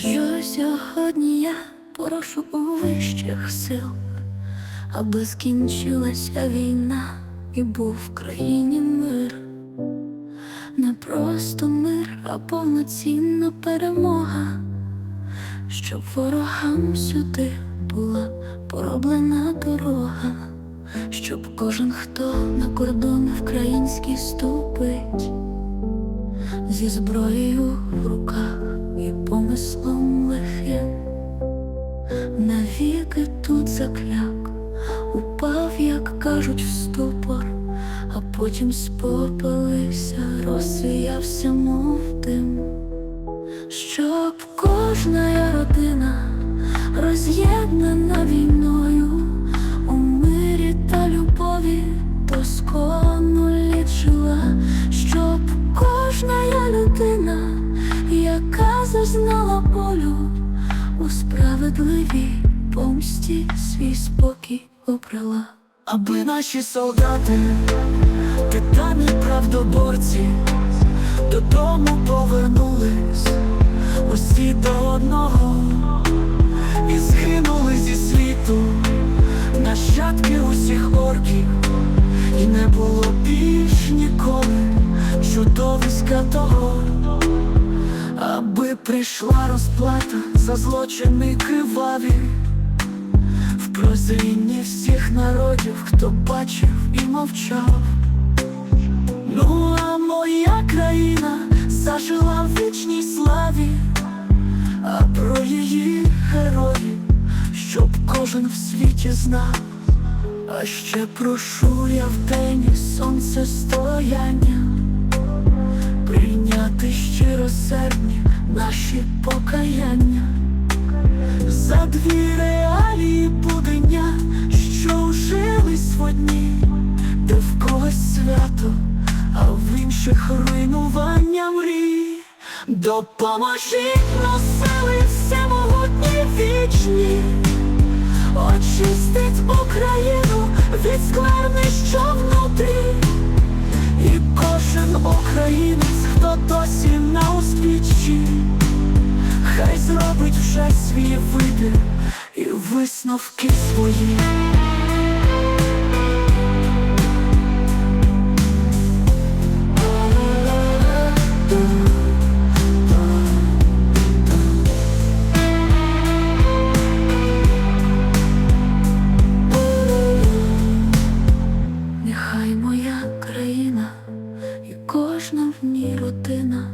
що сьогодні я прошу у вищих сил, аби скінчилася війна і був в країні мир. Не просто мир, а повноцінна перемога, щоб ворогам сюди була пороблена дорога, щоб кожен, хто на кордон український ступить, зі зброєю в руках і помислом лихим, навіки тут закляк, упав, як кажуть, в ступор, а потім спопилився, розсіявся, мов дим, щоб кожна справедливій помсті свій спокій обрала. Аби наші солдати, титани правдоборці, додому повернулись. Усі до одного і згинули зі світу. Нащадки усіх орків, і не було більш ніколи чудовиська того, аби прийшла розплата за злочини криваві. В прозрінні всіх народів, хто бачив і мовчав. Ну, а моя країна зажила в вічній славі, а про її героїв, щоб кожен в світі знав. А ще прошу я в день Допоможіть носили всемогутні вічні, очистить Україну від скверни, що внутрі, і кожен українець, хто досі на узбіччі. Хай зробить вже свій вибір і висновки свої. Ній родина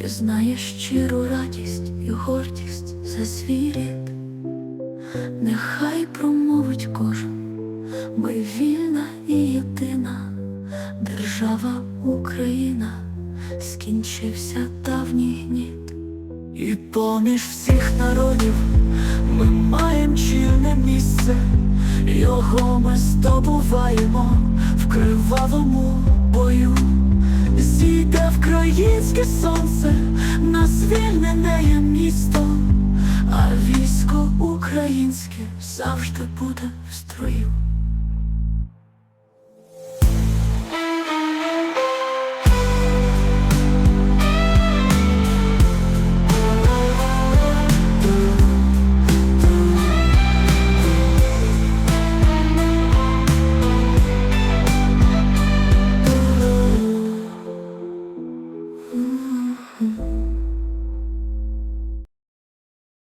пізнає щиру радість і гордість за свій рід. Нехай промовить кожен, ми вільна і єдина держава Україна, скінчився давній гніт. І поміж всіх народів ми маємо чільне місце, його ми здобуваємо в кривавому українське завжди буде в строю.